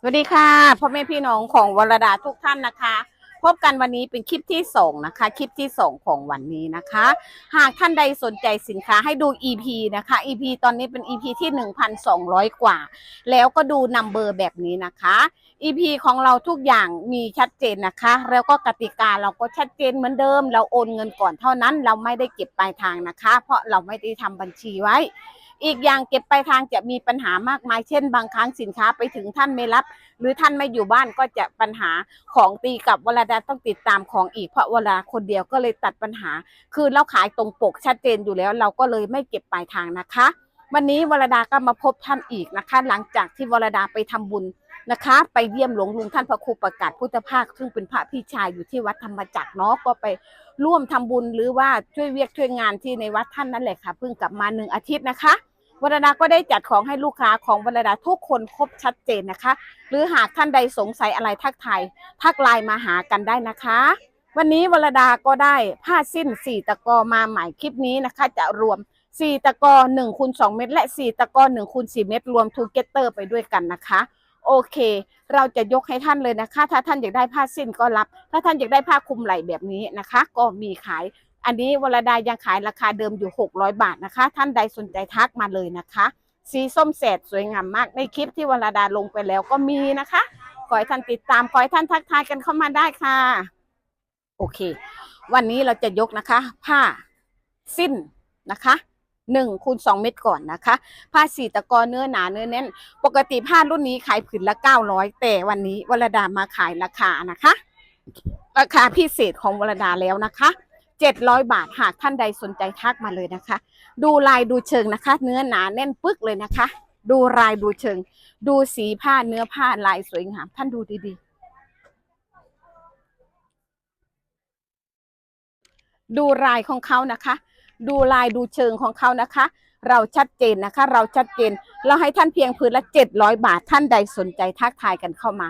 สวัสดีค่ะพ่อแม่พี่น้องของวรดาทุกท่านนะคะ พบกันวันนี้เป็นคลิปที่สองนะคะ คลิปที่สองของวันนี้นะคะ หากท่านใดสนใจสินค้าให้ดู EP นะคะ EP ตอนนี้เป็น EP ที่1,200 กว่า แล้วก็ดูนัมเบอร์แบบนี้นะคะ EP ของเราทุกอย่างมีชัดเจนนะคะ แล้วก็กติกาเราก็ชัดเจนเหมือนเดิม เราโอนเงินก่อนเท่านั้น เราไม่ได้เก็บปลายทางนะคะ เพราะเราไม่ได้ทำบัญชีไว้ อีกอย่างเก็บปลายทางจะมีปัญหามากมาย เช่น บางครั้งสินค้าไปถึงท่านไม่รับ หรือท่านไม่อยู่บ้านก็จะปัญหาของตีกับเวลาดาต้องติดตามของอีกเพราะเวลาคนเดียวก็เลยตัดปัญหา คือเราขายตรงปกชัดเจนอยู่แล้ว เราก็เลยไม่เก็บปลายทางนะคะ วันนี้วรดาก็มาพบท่านอีกนะคะ หลังจากที่วรดาไปทำบุญนะคะ ไปเยี่ยมหลวงลุงท่านพระครูประกาศพุทธภาค ซึ่งเป็นพระพี่ชายอยู่ที่วัดธรรมจักรเนาะก็ไปร่วมทำบุญหรือว่าช่วยเวียกช่วยงานที่ในวัดท่านนั่นแหละค่ะเพิ่งกลับมาหนึ่งอาทิตย์นะคะ วรดาก็ได้จัดของให้ลูกค้าของวรดาทุกคนครบชัดเจนนะคะ หรือหากท่านใดสงสัยอะไรทักทายทักไลน์มาหากันได้นะคะ วันนี้วรดาก็ได้ผ้าสิ้น 4 ตะกอมาใหม่คลิปนี้นะคะ จะรวม 4 ตะกอ1คูณ2เม็ดและ 4 ตะกอ1คูณ4เม็ดรวมทูเกเตอร์ไปด้วยกันนะคะโอเค เราจะยกให้ท่านเลยนะคะ ถ้าท่านอยากได้ผ้าสิ้นก็รับ ถ้าท่านอยากได้ผ้าคลุมไหล่แบบนี้นะคะ ก็มีขาย อันนี้วรดายังขายราคาเดิมอยู่ 600 บาทนะคะ ท่านใดสนใจทักมาเลยนะคะ สีส้มแสดสวยงามมาก ในคลิปที่วรดาลงไปแล้วก็มีนะคะ ขอให้ท่านติดตาม ขอให้ท่านทักทายกันเข้ามาได้ค่ะ โอเค วันนี้เราจะยกนะคะ ผ้าสิ้นนะคะหนึ่งคูณสองเม็ดก่อนนะคะ ผ้าสีตะกอเนื้อหนาเนื้อแน่น ปกติผ้ารุ่นนี้ขายผืนละเก้าร้อยแต่วันนี้วรดามาขายราคานะคะ ราคาพิเศษของวรดาแล้วนะคะ เจ็ดร้อยบาทหากท่านใดสนใจทักมาเลยนะคะ ดูลายดูเชิงนะคะ เนื้อหนาแน่นปึกเลยนะคะ ดูลายดูเชิง ดูสีผ้าเนื้อผ้าลายสวยงาม ท่านดูดีๆ ดูลายของเขานะคะ ดูลายดูเชิงของเขานะคะ เราชัดเจนนะคะ เราชัดเจน เราให้ท่านเพียงพื้นละ 700 บาทท่านใดสนใจทักทายกันเข้ามา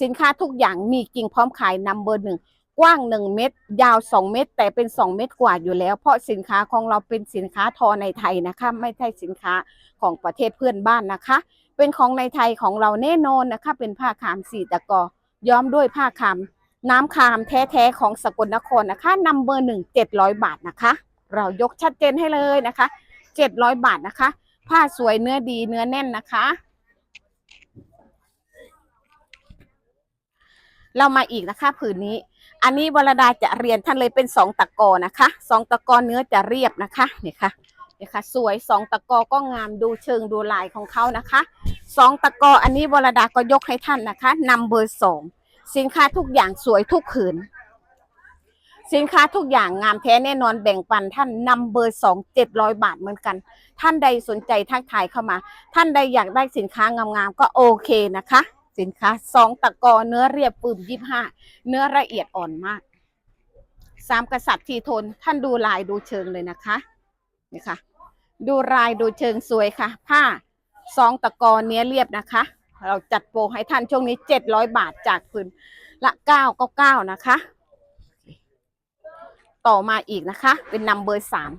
สินค้าทุกอย่างมีจริงพร้อมขายนัมเบอร์หนึ่ง กว้าง 1 เมตร ยาว 2 เมตร แต่เป็น 2 เมตรกว่าอยู่แล้ว เพราะสินค้าของเราเป็นสินค้าทอในไทยนะคะ ไม่ใช่สินค้าของประเทศเพื่อนบ้านนะคะ เป็นของในไทยของเราแน่นอนนะคะ เป็นผ้าคามสีตะกอย้อมด้วยผ้าคามน้ำคามแท้ๆของสกลนครนะคะนัมเบอร์หนึ่งเจ็ดร้อยบาทนะคะ เรายกชัดเจนให้เลยนะคะเจ็ดร้อยบาทนะคะ ผ้าสวยเนื้อดีเนื้อแน่นนะคะ เรามาอีกนะคะผืนนี้ อันนี้วรดาจะเรียนท่านเลยเป็นสองตะกอนะคะสองตะกอเนื้อจะเรียบนะคะเนี่ยค่ะเนี่ยค่ะ สวยสองตะกอก็งามดูเชิงดูลายของเขานะคะสองตะกออันนี้วรดาก็ยกให้ท่านนะคะนำเบอร์สองสินค้าทุกอย่างสวยทุกผืน สินค้าทุกอย่างงามแท้แน่นอนแบ่งปันท่านนำเบอร์สองเจ็ดร้อยบาทเหมือนกัน ท่านใดสนใจทักทายเข้ามา ท่านใดอยากได้สินค้างามๆก็โอเคนะคะ สินค้าสองตะกอเนื้อเรียบปืมยี่ห้าเนื้อละเอียดอ่อนมากสามกษัตริย์ทีทนท่านดูลายดูเชิงเลยนะคะนี่ค่ะ ดูลายดูเชิงสวยค่ะ ผ้าสองตะกอเนื้อเรียบนะคะ เราจัดโปรให้ท่านช่วงนี้เจ็ดร้อยบาทจากพื้นละเก้าเก้าเก้านะคะ ต่อมาอีกนะคะ เป็นนัมเบอร์สาม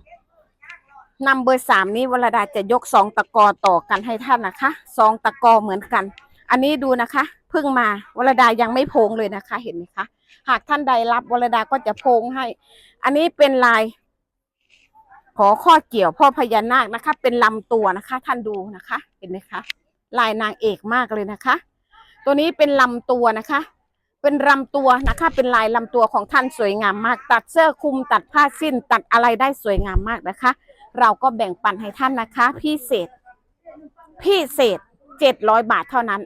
นัมเบอร์สามนี้วรดาจะยกสองตะกอต่อกันให้ท่านนะคะสองตะกอเหมือนกัน อันนี้ดูนะคะเพิ่งมาวรดายังไม่โพงเลยนะคะ เห็นไหมคะหากท่านใดรับวรดาก็จะโพงให้ อันนี้เป็นลาย ขอข้อเกี่ยวพ่อพญานาคนะคะ เป็นลำตัวนะคะ ท่านดูนะคะ เห็นไหมคะ ลายนางเอกมากเลยนะคะ ตัวนี้เป็นลำตัวนะคะ เป็นลำตัวนะคะ เป็นลายลำตัวของท่านสวยงามมาก ตัดเสื้อคลุมตัดผ้าสิ้น ตัดอะไรได้สวยงามมากนะคะ เราก็แบ่งปันให้ท่านนะคะ พิเศษ พิเศษเจ็ดร้อยบาทเท่านั้น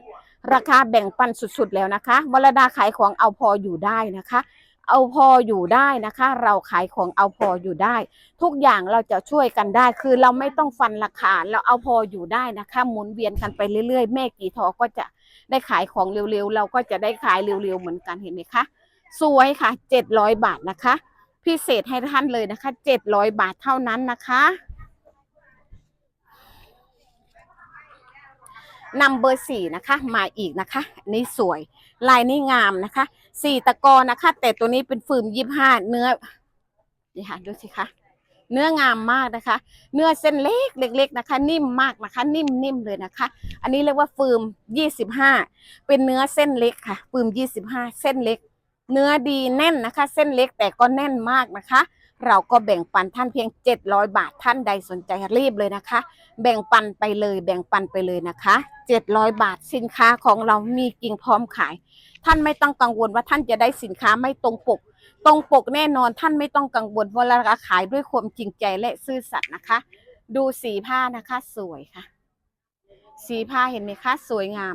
ราคาแบ่งปันสุดๆแล้วนะคะวรดาขายของเอาพออยู่ได้นะคะ เอาพออยู่ได้นะคะ เราขายของเอาพออยู่ได้ ทุกอย่างเราจะช่วยกันได้ คือเราไม่ต้องฟันราคาเราเอาพออยู่ได้นะคะ หมุนเวียนกันไปเรื่อยๆ แม่กี่ทอก็จะได้ขายของเร็วๆ เราก็จะได้ขายเร็วๆเหมือนกันเห็นไหมคะสวยค่ะเจ็ดร้อยบาทนะคะ พิเศษให้ท่านเลยนะคะเจ็ดร้อยบาทเท่านั้นนะคะ นัมเบอร์สี่นะคะมาอีกนะคะนี่สวยลายนี่งามนะคะสี่ตะกอนะคะ แต่ตัวนี้เป็นฟืมยี่ห้าเนื้อนี่ค่ะดูสิคะเนื้องามมากนะคะ เนื้อเส้นเล็กเล็กๆนะคะ นิ่มมากนะคะ นิ่มๆเลยนะคะ อันนี้เรียกว่าฟืม25เป็นเนื้อเส้นเล็กค่ะฟืม25เส้นเล็ก เนื้อดีแน่นนะคะ เส้นเล็กแต่ก็แน่นมากนะคะ เราก็แบ่งปันท่านเพียง 700 บาทท่านใดสนใจรีบเลยนะคะ แบ่งปันไปเลยแบ่งปันไปเลยนะคะ 700 บาทสินค้าของเรามีกิ่งพร้อมขาย ท่านไม่ต้องกังวลว่าท่านจะได้สินค้าไม่ตรงปก ตรงปกแน่นอนท่านไม่ต้องกังวลว่าราคาขายด้วยความจริงใจและซื่อสัตย์นะคะ ดูสีผ้านะคะสวยค่ะ สีผ้าเห็นไหมคะ สวยงาม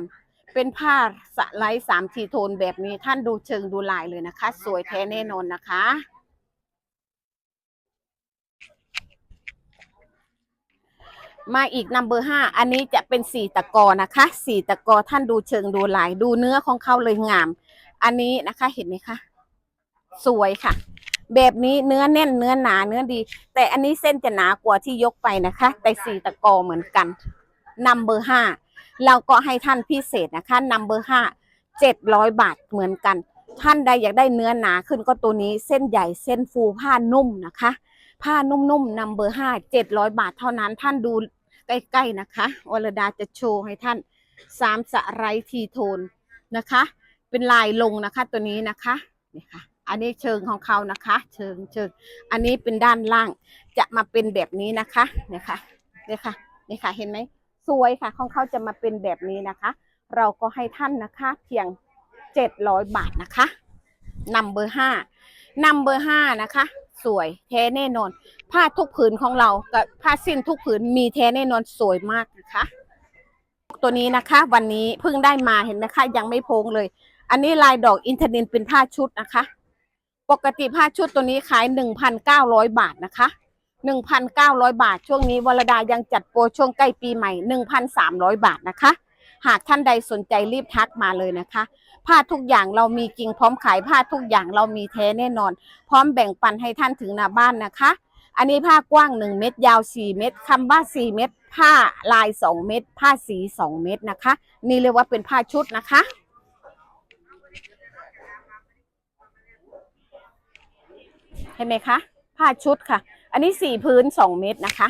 เป็นผ้าสไลด์สามทีโทนแบบนี้ท่านดูเชิงดูลายเลยนะคะ สวยแท้แน่นอนนะคะ มาอีกนัมเบอร์ห้าอันนี้จะเป็นสี่ตะกอนะคะสี่ตะกอท่านดูเชิงดูลายดูเนื้อของเขาเลยงาม อันนี้นะคะเห็นไหมคะสวยค่ะ แบบนี้เนื้อแน่นเนื้อหนาเนื้อดี แต่อันนี้เส้นจะหนากว่าที่ยกไปนะคะ แต่สี่ตะกอเหมือนกันนัมเบอร์ห้าเราก็ให้ท่านพิเศษนะคะนัมเบอร์ห้าเจ็ดร้อยบาทเหมือนกัน ท่านใดอยากได้เนื้อหนาขึ้นก็ตัวนี้เส้นใหญ่เส้นฟูผ้านุ่มนะคะ ผ้านุ่มๆนัมเบอร์ห้าเจ็ดร้อยบาทเท่านั้นท่านดูใกล้ๆนะคะวรดาจะโชว์ให้ท่านสามสไรทีโทนนะคะ เป็นลายลงนะคะตัวนี้นะคะนี่ค่ะอันนี้เชิงของเขานะคะ เชิงเชิงอันนี้เป็นด้านล่างจะมาเป็นแบบนี้นะคะเนี่ยค่ะเนี่ยค่ะนี่ค่ะเห็นไหมสวยค่ะของเขาจะมาเป็นแบบนี้นะคะ เราก็ให้ท่านนะคะ เพียงเจ็ดร้อยบาทนะคะนัมเบอร์ห้านัมเบอร์ห้านะคะ สวยแท้แน่นอน ผ้าทุกผืนของเรากับผ้าสิ้นทุกผืนมีแท้แน่นอนสวยมากนะคะ ตัวนี้นะคะ วันนี้เพิ่งได้มาเห็นไหมคะยังไม่โพงเลย อันนี้ลายดอกอินทอร์เน็ตเป็นผ้าชุดนะคะ ปกติผ้าชุดตัวนี้ขาย 1,900 บาทนะคะ 1,900 บาท ช่วงนี้วรดายังจัดโปรช่วงใกล้ปีใหม่ 1,300 บาทนะคะ หากท่านใดสนใจรีบทักมาเลยนะคะ ผ้าทุกอย่างเรามีจริงพร้อมขายผ้าทุกอย่างเรามีแท้แน่นอน พร้อมแบ่งปันให้ท่านถึงหน้าบ้านนะคะ อันนี้ผ้ากว้าง 1 เม็ดยาว 4 เม็ดคำว่า4เม็ดผ้าลาย 2 เม็ดผ้าสี 2 เม็ดนะคะ นี่เรียกว่าเป็นผ้าชุดนะคะเห็นไหมคะผ้าชุดค่ะ อันนี้สีพื้น2เม็ดนะคะ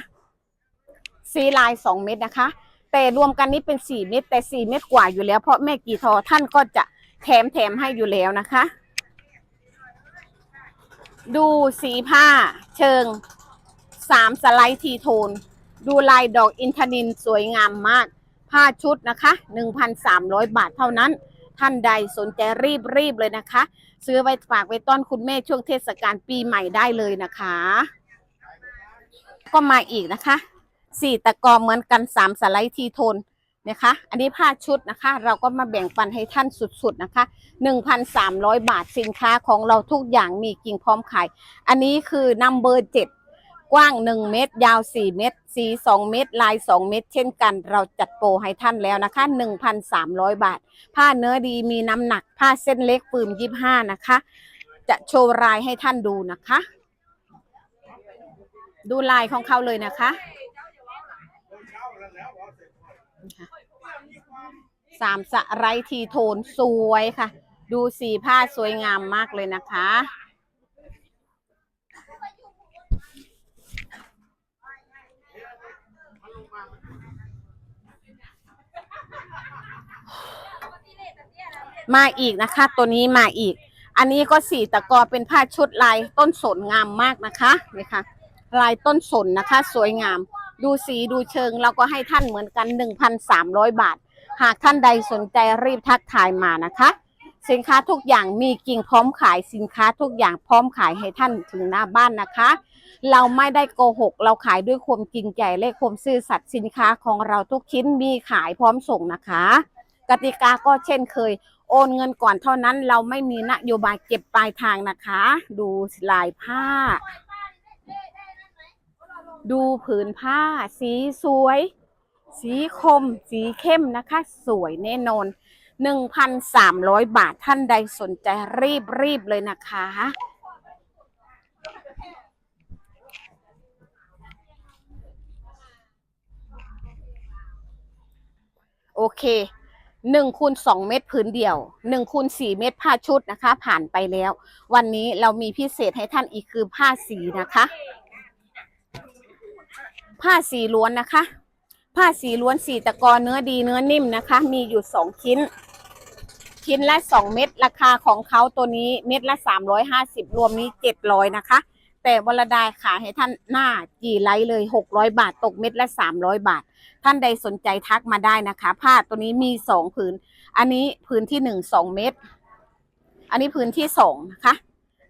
สีลาย2เม็ดนะคะ แต่รวมกันนี้เป็น4เม็ดแต่4เม็ดกว่าอยู่แล้ว เพราะแม่กีทอท่านก็จะแถมแถมให้อยู่แล้วนะคะ ดูสีผ้าเชิง3สไลด์ทีโทน ดูลายดอกอินทนินสวยงามมาก ผ้าชุดนะคะ1,300บาทเท่านั้น ท่านใดสนใจรีบรีบเลยนะคะ ซื้อไว้ฝากไว้ต้อนคุณแม่ช่วงเทศกาลปีใหม่ได้เลยนะคะ ก็มาอีกนะคะ สี่ตะกอเหมือนกันสามสไลด์ทีโทนนะคะ อันนี้ผ้าชุดนะคะ เราก็มาแบ่งปันให้ท่านสุดๆนะคะ 1,300 บาทสินค้าของเราทุกอย่างมีกิ่งพร้อมขาย อันนี้คือนัมเบอร์เจ็ดกว้าง 1 เมตร ยาว 4 เมตร สี2เมตร ลาย 2 เมตร เช่นกัน เราจัดโปรให้ท่านแล้วนะคะ 1,300 บาท ผ้าเนื้อดีมีน้ำหนัก ผ้าเส้นเล็กปืม25 นะคะ จะโชว์ลายให้ท่านดูนะคะ ดูลายของเขาเลยนะคะ สามสะไรทีโทนสวยค่ะ ดูสีผ้าสวยงามมากเลยนะคะ มาอีกนะคะ ตัวนี้มาอีก อันนี้ก็สีตะกอเป็นผ้าชุดลายต้นสนงามมากนะคะนี่ค่ะลายต้นสนนะคะ สวยงาม ดูสีดูเชิงเราก็ให้ท่านเหมือนกัน 1,300 บาท หากท่านใดสนใจรีบทักทายมานะคะ สินค้าทุกอย่างมีกิ่งพร้อมขายสินค้าทุกอย่างพร้อมขายให้ท่านถึงหน้าบ้านนะคะ เราไม่ได้โกหก เราขายด้วยความจริงใจและความซื่อสัตย์สินค้าของเราทุกชิ้นมีขายพร้อมส่งนะคะ กติกาก็เช่นเคย โอนเงินก่อนเท่านั้นเราไม่มีนโยบายเก็บปลายทางนะคะ ดูลายผ้า ดูผืนผ้า สีสวย สีคม สีเข้มนะคะ สวยแน่นอน 1,300 บาทท่านใดสนใจรีบรีบเลยนะคะ โอเคหนึ่งคูณสองเม็ดผืนเดียวหนึ่งคูณสี่เม็ดผ้าชุดนะคะ ผ่านไปแล้ว วันนี้เรามีพิเศษให้ท่านอีกคือผ้าสีนะคะ ผ้าสีล้วนนะคะ ผ้าสีล้วนสีตะกอนเนื้อดีเนื้อนิ่มนะคะ มีอยู่สองชิ้น ชิ้นละสองเม็ดราคาของเขาตัวนี้เม็ดละสามร้อยห้าสิบรวมนี้เจ็ดร้อยนะคะ แต่วรดาขายให้ท่านหน้ากี่ไลเลยหกร้อยบาท ตกเม็ดละสามร้อยบาท ท่านใดสนใจทักมาได้นะคะ ผ้าตัวนี้มีสองผืน อันนี้ผืนที่หนึ่งสองเม็ดอันนี้ผืนที่สองนะคะ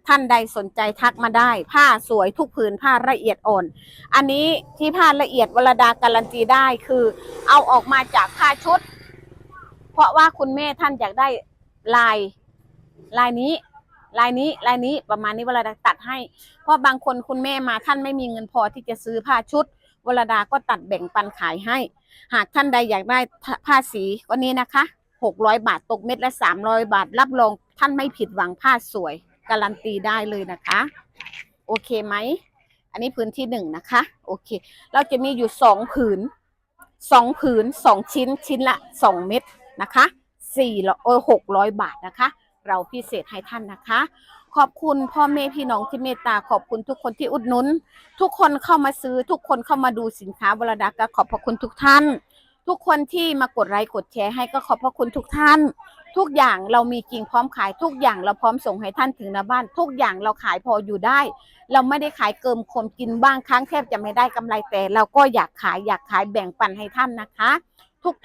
ท่านใดสนใจทักมาได้ ผ้าสวยทุกผืนผ้าละเอียดอ่อน อันนี้ที่ผ้าละเอียดวรดาการันตีได้คือเอาออกมาจากผ้าชุด เพราะว่าคุณแม่ท่านอยากได้ลายลายนี้ ลายนี้ลายนี้ประมาณนี้วรดาตัดให้ เพราะบางคนคุณแม่มาท่านไม่มีเงินพอที่จะซื้อผ้าชุดวรดาก็ตัดแบ่งปันขายให้ หากท่านใดอยากได้ผ้าสีก็นี้นะคะหกร้อยบาทตกเม็ดละสามร้อยบาท รับรองท่านไม่ผิดหวังผ้าสวย การันตีได้เลยนะคะ โอเคไหม อันนี้ผืนที่หนึ่งนะคะ โอเค เราจะมีอยู่สองผืนสองผืนสองชิ้นชิ้นละสองเม็ดนะคะสี่ร้อยโอ้หกร้อยบาทนะคะ เราพิเศษให้ท่านนะคะ ขอบคุณพ่อแม่พี่น้องที่เมตตาขอบคุณทุกคนที่อุดหนุน ทุกคนเข้ามาซื้อทุกคนเข้ามาดูสินค้าวรดาก็ขอบพระคุณทุกท่าน ทุกคนที่มากดไลค์กดแชร์ให้ก็ขอบพระคุณทุกท่าน ทุกอย่างเรามีจริงพร้อมขายทุกอย่างเราพร้อมส่งให้ท่านถึงหน้าบ้าน ทุกอย่างเราขายพออยู่ได้ เราไม่ได้ขายเกินคนกินบ้างครั้งแทบจะไม่ได้กำไรแต่ เราก็อยากขายอยากขายแบ่งปันให้ท่านนะคะ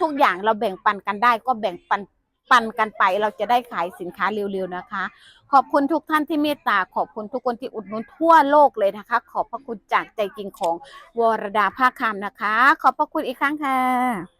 ทุกๆอย่างเราแบ่งปันกันได้ก็แบ่งปัน ปันกันไปเราจะได้ขายสินค้าเร็วๆนะคะ ขอบคุณทุกท่านที่เมตตา ขอบคุณทุกคนที่อุดหนุนทั่วโลกเลยนะคะ ขอบพระคุณจากใจจริงของวรดาภาคคำนะคะ ขอบพระคุณอีกครั้งค่ะ